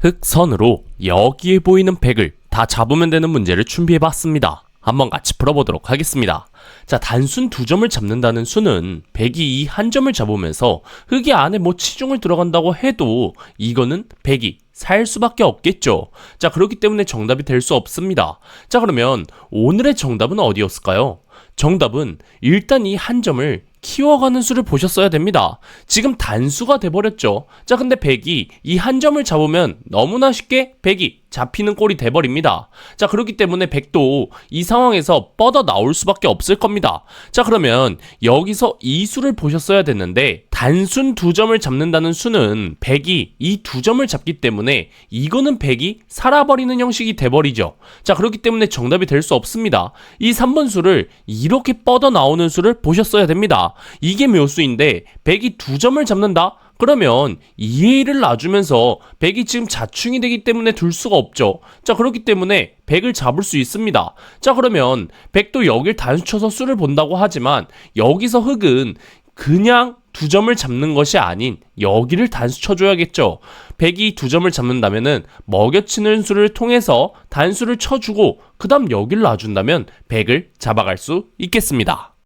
흑선으로 여기에 보이는 100을 다 잡으면 되는 문제를 준비해 봤습니다. 한번 같이 풀어보도록 하겠습니다. 자, 단순 두 점을 잡는다는 수는 100이 이 한 점을 잡으면서 흑이 안에 뭐 치중을 들어간다고 해도 이거는 100이 살 수밖에 없겠죠. 자, 그렇기 때문에 정답이 될 수 없습니다. 자, 그러면 오늘의 정답은 어디였을까요? 정답은 일단 이 한 점을 키워가는 수를 보셨어야 됩니다. 지금 단수가 돼버렸죠. 자, 근데 100이 이 한 점을 잡으면 너무나 쉽게 100이 잡히는 꼴이 돼버립니다. 자, 그렇기 때문에 100도 이 상황에서 뻗어 나올 수밖에 없을 겁니다. 자, 그러면 여기서 이 수를 보셨어야 됐는데 단순 두 점을 잡는다는 수는 100이 이 두 점을 잡기 때문에 이거는 100이 살아버리는 형식이 돼버리죠. 자, 그렇기 때문에 정답이 될 수 없습니다. 이 3번 수를 이렇게 뻗어 나오는 수를 보셨어야 됩니다. 이게 묘수인데 100이 두 점을 잡는다? 그러면 2의 1을 놔주면서 100이 지금 자충이 되기 때문에 둘 수가 없죠. 자, 그렇기 때문에 100을 잡을 수 있습니다. 자, 그러면 100도 여길 단수 쳐서 수를 본다고 하지만 여기서 흑은 그냥 두 점을 잡는 것이 아닌 여기를 단수 쳐줘야겠죠. 100이 두 점을 잡는다면은 먹여치는 수를 통해서 단수를 쳐주고 그 다음 여기를 놔준다면 100을 잡아갈 수 있겠습니다.